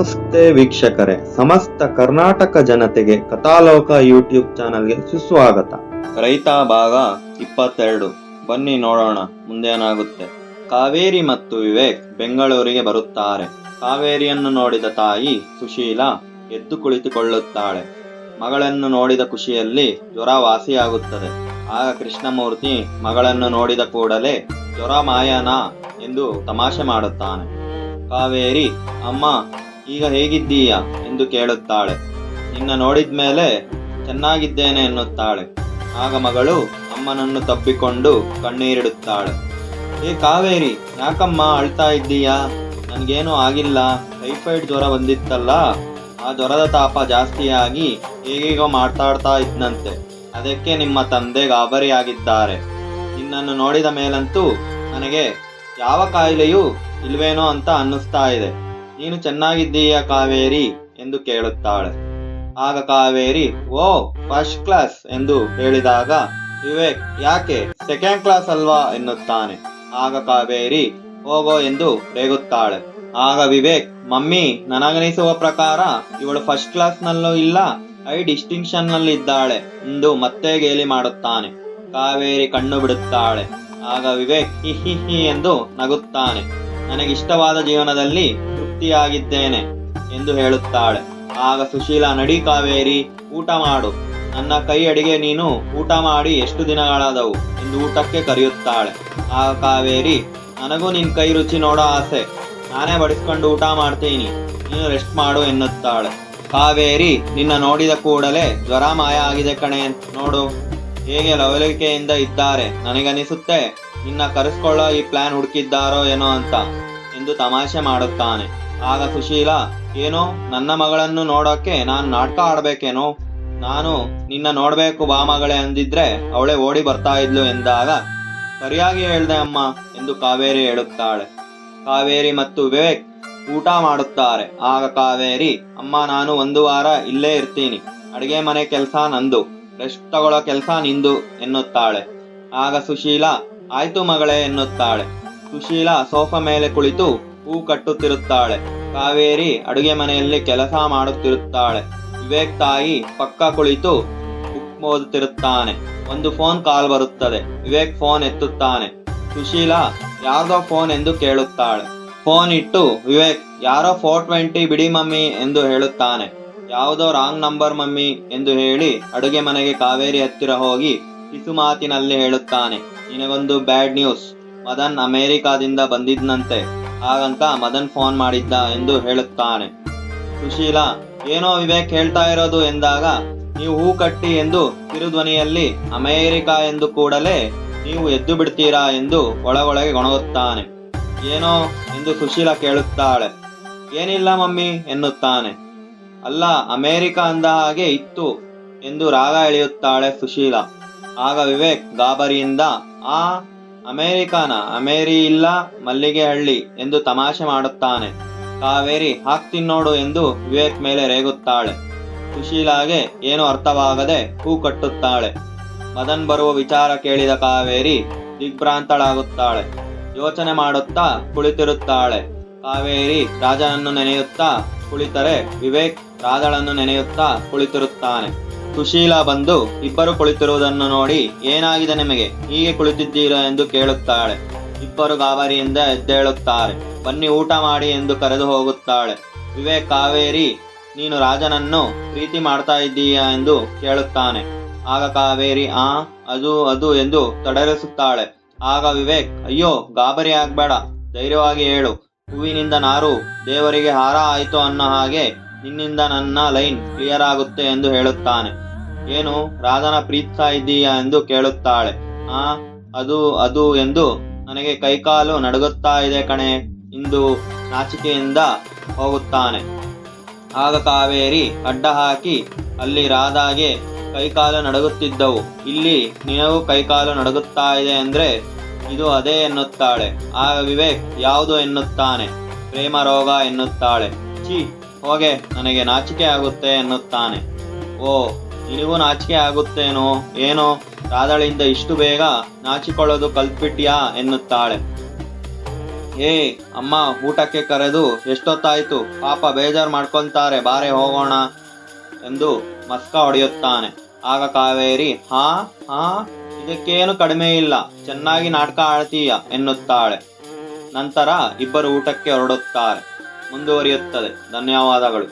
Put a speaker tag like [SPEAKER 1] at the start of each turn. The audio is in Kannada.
[SPEAKER 1] ನಮಸ್ತೆ ವೀಕ್ಷಕರೇ. ಸಮಸ್ತ ಕರ್ನಾಟಕ ಜನತೆಗೆ ಕಥಾಲೋಕ ಯೂಟ್ಯೂಬ್ ಚಾನಲ್ಗೆ ಸುಸ್ವಾಗತ. ರೈತ ಭಾಗ ಇಪ್ಪತ್ತೆರಡು. ಬನ್ನಿ ನೋಡೋಣ, ಮುಂದೇನಾಗುತ್ತೆ. ಕಾವೇರಿ ಮತ್ತು ವಿವೇಕ್ ಬೆಂಗಳೂರಿಗೆ ಬರುತ್ತಾರೆ. ಕಾವೇರಿಯನ್ನು ನೋಡಿದ ತಾಯಿ ಸುಶೀಲ ಎದ್ದು ಕುಳಿತುಕೊಳ್ಳುತ್ತಾಳೆ. ಮಗಳನ್ನು ನೋಡಿದ ಖುಷಿಯಲ್ಲಿ ಜ್ವರ ವಾಸಿಯಾಗುತ್ತದೆ ಆಗ ಕೃಷ್ಣಮೂರ್ತಿ ಮಗಳನ್ನು ನೋಡಿದ ಕೂಡಲೇ ಜ್ವರ ಮಾಯನಾ ಎಂದು ತಮಾಷೆ ಮಾಡುತ್ತಾನೆ. ಕಾವೇರಿ, ಅಮ್ಮ ಈಗ ಹೇಗಿದ್ದೀಯಾ ಎಂದು ಕೇಳುತ್ತಾಳೆ. ನಿನ್ನ ನೋಡಿದ ಮೇಲೆ ಚೆನ್ನಾಗಿದ್ದೇನೆ ಎನ್ನುತ್ತಾಳೆ. ಆಗ ಮಗಳು ಅಮ್ಮನನ್ನು ತಬ್ಬಿಕೊಂಡು ಕಣ್ಣೀರಿಡುತ್ತಾಳೆ. ಏ ಕಾವೇರಿ, ಯಾಕಮ್ಮ ಅಳ್ತಾ ಇದ್ದೀಯಾ? ನನಗೇನೂ ಆಗಿಲ್ಲ. ಟೈಫಾಯ್ಡ್ ಜ್ವರ ಬಂದಿತ್ತಲ್ಲ? ಆ ಜ್ವರದ ತಾಪ ಜಾಸ್ತಿಯಾಗಿ ಹೇಗೇಗೋ ಮಾತಾಡ್ತಾ ಇದ್ನಂತೆ. ಅದಕ್ಕೆ ನಿಮ್ಮ ತಂದೆ ಗಾಬರಿಯಾಗಿದ್ದಾರೆ. ನಿನ್ನನ್ನು ನೋಡಿದ ಮೇಲಂತೂ ನನಗೆ ಯಾವ ಕಾಯಿಲೆಯೂ ಇಲ್ವೇನೋ ಅಂತ ಅನ್ನಿಸ್ತಾ ಇದೆ. ನೀನು ಚೆನ್ನಾಗಿದ್ದೀಯ ಕಾವೇರಿ? ಎಂದು ಕೇಳುತ್ತಾಳೆ. ಆಗ ಕಾವೇರಿ, ಓ ಫಸ್ಟ್ ಕ್ಲಾಸ್ ಎಂದು ಹೇಳಿದಾಗ, ವಿವೇಕ್, ಯಾಕೆ? ಸೆಕೆಂಡ್ ಕ್ಲಾಸ್ ಅಲ್ವಾ? ಎನ್ನುತ್ತಾನೆ. ಆಗ ಕಾವೇರಿ, ಹೋಗೋ ಎಂದು ರೇಗುತ್ತಾಳೆ. ಆಗ ವಿವೇಕ್, ಮಮ್ಮಿ, ನನಗನಿಸುವ ಪ್ರಕಾರ ಇವಳು ಫಸ್ಟ್ ಕ್ಲಾಸ್ ನಲ್ಲೂ ಇಲ್ಲ ಐ ಡಿಸ್ಟಿಂಕ್ಷನ್ನಲ್ಲಿ ಇದ್ದಾಳೆ ಎಂದು ಮತ್ತೆ ಗೇಲಿ ಮಾಡುತ್ತಾನೆ. ಕಾವೇರಿ ಕಣ್ಣು ಬಿಡುತ್ತಾಳೆ. ಆಗ ವಿವೇಕ್, ಹಿ ಹಿ ಹಿ, ಎಂದು ನಗುತ್ತಾನೆ. ನನಗಿಷ್ಟವಾದ ಜೀವನದಲ್ಲಿ ತೃಪ್ತಿಯಾಗಿದ್ದೇನೆ ಎಂದು ಹೇಳುತ್ತಾಳೆ. ಆಗ ಸುಶೀಲ, ನಡಿ ಕಾವೇರಿ, ಊಟ ಮಾಡು. ನನ್ನ ಕೈ ಅಡಿಗೆ ನೀನು ಊಟ ಮಾಡಿ ಎಷ್ಟು ದಿನಗಳಾದವು ಎಂದು ಊಟಕ್ಕೆ ಕರೆಯುತ್ತಾಳೆ. ಆಗ ಕಾವೇರಿ, ನನಗೂ ನಿನ್ ಕೈ ರುಚಿ ನೋಡೋ ಆಸೆ. ನಾನೇ ಬಡಿಸ್ಕೊಂಡು ಊಟ ಮಾಡ್ತೀನಿ. ನೀನು ರೆಸ್ಟ್ ಮಾಡು ಎನ್ನುತ್ತಾಳೆ. ಕಾವೇರಿ, ನಿನ್ನ ನೋಡಿದ ಕೂಡಲೇ ಜ್ವರ ಮಾಯ ಆಗಿದೆ ಕಣೆ ನೋಡು. ಹೇಗೆ ಲವಲಿಕೆಯಿಂದ ಇದ್ದಾರೆ? ನನಗನಿಸುತ್ತೆ, ನಿನ್ನ ಕರೆಸ್ಕೊಳ್ಳೋ ಈ ಪ್ಲಾನ್ ಹುಡುಕಿದ್ದಾರೋ ಏನೋ ಅಂತ ಎಂದು ತಮಾಷೆ ಮಾಡುತ್ತಾನೆ. ಆಗ ಸುಶೀಲ, ಏನೋ, ನನ್ನ ಮಗಳನ್ನು ನೋಡೋಕೆ ನಾನು ನಾಟಕ ಆಡ್ಬೇಕೇನೋ? ನಾನು ನಿನ್ನ ನೋಡ್ಬೇಕು ಬಾ ಮಗಳೇ ಅಂದಿದ್ರೆ ಅವಳೆ ಓಡಿ ಬರ್ತಾ ಇದ್ಲು ಎಂದಾಗ, ಸರಿಯಾಗಿ ಹೇಳ್ದೆ ಅಮ್ಮ ಎಂದು ಕಾವೇರಿ ಹೇಳುತ್ತಾಳೆ. ಕಾವೇರಿ ಮತ್ತು ವಿವೇಕ್ ಊಟ ಮಾಡುತ್ತಾರೆ. ಆಗ ಕಾವೇರಿ, ಅಮ್ಮ, ನಾನು ಒಂದು ವಾರ ಇಲ್ಲೇ ಇರ್ತೀನಿ. ಅಡಿಗೆ ಮನೆ ಕೆಲಸ ನಂದು. ರೆಸ್ಟ್ ತಗೊಳ್ಳೋ ಕೆಲಸ ನಿಂದು ಎನ್ನುತ್ತಾಳೆ. ಆಗ ಸುಶೀಲ, ಆಯ್ತು ಮಗಳೇ ಎನ್ನುತ್ತಾಳೆ. ಸುಶೀಲ ಸೋಫಾ ಮೇಲೆ ಕುಳಿತು ಹೂ ಕಟ್ಟುತ್ತಿರುತ್ತಾಳೆ. ಕಾವೇರಿ ಅಡುಗೆ ಮನೆಯಲ್ಲಿ ಕೆಲಸ ಮಾಡುತ್ತಿರುತ್ತಾಳೆ. ವಿವೇಕ್ ತಾಯಿ ಪಕ್ಕ ಕುಳಿತು ಬುಕ್ ಓದುತ್ತಿರುತ್ತಾನೆ. ಒಂದು ಫೋನ್ ಕಾಲ್ ಬರುತ್ತದೆ. ವಿವೇಕ್ ಫೋನ್ ಎತ್ತುತ್ತಾನೆ. ಸುಶೀಲಾ ಯಾರ್ದೋ ಫೋನ್ ಎಂದು ಕೇಳುತ್ತಾಳೆ. ಫೋನ್ ಇಟ್ಟು, ವಿವೇಕ್, ಯಾರೋ ಫೋರ್ ಟ್ವೆಂಟಿ ಬಿಡಿ ಮಮ್ಮಿ ಎಂದು ಹೇಳುತ್ತಾನೆ. ಯಾವುದೋ ರಾಂಗ್ ನಂಬರ್ ಮಮ್ಮಿ ಎಂದು ಹೇಳಿ ಅಡುಗೆ ಮನೆಗೆ ಕಾವೇರಿ ಹತ್ತಿರ ಹೋಗಿ ಕಿಸು ಮಾತಿನಲ್ಲಿ ಹೇಳುತ್ತಾನೆ. ನಿನಗೊಂದು ಬ್ಯಾಡ್ ನ್ಯೂಸ್. ಮದನ್ ಅಮೆರಿಕಾದಿಂದ ಬಂದಿದ್ನಂತೆ. ಹಾಗಂತ ಮದನ್ ಫೋನ್ ಮಾಡಿದ್ದ ಎಂದು ಹೇಳುತ್ತಾನೆ. ಸುಶೀಲ, ಏನೋ ವಿವೇಕ್ ಹೇಳ್ತಾ ಇರೋದು ಎಂದಾಗ, ನೀವು ಹೂ ಕಟ್ಟಿ ಎಂದು ಕಿರುಧ್ವನಿಯಲ್ಲಿ ಅಮೇರಿಕ ಎಂದು ಕೂಡಲೇ ನೀವು ಎದ್ದು ಬಿಡ್ತೀರಾ ಎಂದು ಒಳಗೊಳಗೆ ಗೊಣಗುತ್ತಾನೆ. ಏನೋ ಎಂದು ಸುಶೀಲ ಕೇಳುತ್ತಾಳೆ. ಏನಿಲ್ಲ ಮಮ್ಮಿ ಎನ್ನುತ್ತಾನೆ. ಅಲ್ಲ, ಅಮೇರಿಕಾ ಅಂದ ಹಾಗೆ ಇತ್ತು ಎಂದು ರಾಗ ಎಳೆಯುತ್ತಾಳೆ ಸುಶೀಲ. ಆಗ ವಿವೇಕ್ ಗಾಬರಿಯಿಂದ, ಆ ಅಮೆರಿಕಾನ ಅಮೇರಿ ಇಲ್ಲ ಮಲ್ಲಿಗೆ ಹಳ್ಳಿ ಎಂದು ತಮಾಷೆ ಮಾಡುತ್ತಾನೆ. ಕಾವೇರಿ ಹಾಕ್ತಿನ್ನೋಡು ಎಂದು ವಿವೇಕ್ ಮೇಲೆ ರೇಗುತ್ತಾಳೆ. ಸುಶೀಲಾಗೆ ಏನು ಅರ್ಥವಾಗದೆ ಹೂ ಕಟ್ಟುತ್ತಾಳೆ. ಮದನ್ ಬರುವ ವಿಚಾರ ಕೇಳಿದ ಕಾವೇರಿ ದಿಗ್ಭ್ರಾಂತಳಾಗುತ್ತಾಳೆ. ಯೋಚನೆ ಮಾಡುತ್ತಾ ಕುಳಿತಿರುತ್ತಾಳೆ. ಕಾವೇರಿ ರಾಜನನ್ನು ನೆನೆಯುತ್ತಾ ಕುಳಿತರೆ ವಿವೇಕ್ ರಾಧಳನ್ನು ನೆನೆಯುತ್ತಾ ಕುಳಿತಿರುತ್ತಾನೆ. ಸುಶೀಲ ಬಂದು ಇಬ್ಬರು ಕುಳಿತಿರುವುದನ್ನು ನೋಡಿ ಏನಾಗಿದೆ ನಿಮಗೆ? ಹೀಗೆ ಕುಳಿತಿದ್ದೀರಾ ಎಂದು ಕೇಳುತ್ತಾಳೆ. ಇಬ್ಬರು ಗಾಬರಿಯಿಂದ ಎದ್ದೇಳುತ್ತಾರೆ. ಬನ್ನಿ ಊಟ ಮಾಡಿ ಎಂದು ಕರೆದು ಹೋಗುತ್ತಾಳೆ. ವಿವೇಕ್ ಕಾವೇರಿ, ನೀನು ರಾಜನನ್ನು ಪ್ರೀತಿ ಮಾಡ್ತಾ ಇದ್ದೀಯಾ ಎಂದು ಕೇಳುತ್ತಾನೆ. ಆಗ ಕಾವೇರಿ, ಆ, ಅದು ಅದು ಎಂದು ತಡರಿಸುತ್ತಾಳೆ. ಆಗ ವಿವೇಕ್, ಅಯ್ಯೋ, ಗಾಬರಿ ಆಗ್ಬೇಡ. ಧೈರ್ಯವಾಗಿ ಹೇಳು. ಹೂವಿನಿಂದ ನಾರು ದೇವರಿಗೆ ಹಾರ ಆಯಿತು ಅನ್ನೋ ಹಾಗೆ ನಿನ್ನಿಂದ ನನ್ನ ಲೈನ್ ಕ್ಲಿಯರ್ ಆಗುತ್ತೆ ಎಂದು ಹೇಳುತ್ತಾನೆ. ಏನು? ರಾಧನ ಪ್ರೀತಿಸ್ತಾ ಇದ್ದೀಯಾ ಎಂದು ಕೇಳುತ್ತಾಳೆ. ಆ, ಅದು ಅದು ಎಂದು ನನಗೆ ಕೈಕಾಲು ನಡುಗುತ್ತಾ ಇದೆ ಕಣೆ ಇಂದು ನಾಚಿಕೆಯಿಂದ ಹೋಗುತ್ತಾನೆ. ಆಗ ಕಾವೇರಿ ಅಡ್ಡ ಹಾಕಿ ಅಲ್ಲಿ ರಾಧಾಗೆ ಕೈಕಾಲು ನಡುಗುತ್ತಿದ್ದವು. ಇಲ್ಲಿ ನಿನಗೂ ಕೈಕಾಲು ನಡುಗುತ್ತಾ ಇದೆ ಅಂದ್ರೆ ಇದು ಅದೇ ಎನ್ನುತ್ತಾಳೆ. ಆಗ ವಿವೇಕ್ ಯಾವುದು ಎನ್ನುತ್ತಾನೆ? ಪ್ರೇಮ ರೋಗ ಎನ್ನುತ್ತಾಳೆ. ಛೀ, ಹೋಗೆ, ನನಗೆ ನಾಚಿಕೆ ಆಗುತ್ತೆ ಎನ್ನುತ್ತಾನೆ. ಓ ನಿನಗೂ ನಾಚಿಕೆ ಆಗುತ್ತೇನೋ? ಏನೋ? ರಾಧಳಿಂದ ಇಷ್ಟು ಬೇಗ ನಾಚಿಕೊಳ್ಳೋದು ಕಲ್ತ್ಬಿಟ್ಯಾ ಎನ್ನುತ್ತಾಳೆ. ಏ, ಅಮ್ಮ, ಊಟಕ್ಕೆ ಕರೆದು ಎಷ್ಟೊತ್ತಾಯ್ತು? ಪಾಪ ಬೇಜಾರು ಮಾಡ್ಕೊಂತಾರೆ. ಬಾರೆ ಹೋಗೋಣ ಎಂದು ಮಸ್ಕ ಹೊಡೆಯುತ್ತಾನೆ. ಆಗ ಕಾವೇರಿ, ಹಾ ಹಾ, ಇದಕ್ಕೇನು ಕಡಿಮೆ ಇಲ್ಲ. ಚೆನ್ನಾಗಿ ನಾಟಕ ಆಡ್ತೀಯ? ಎನ್ನುತ್ತಾಳೆ. ನಂತರ ಇಬ್ಬರು ಊಟಕ್ಕೆ ಹೊರಡುತ್ತಾರೆ. ಮುಂದುವರಿಯುತ್ತದೆ. ಧನ್ಯವಾದಗಳು.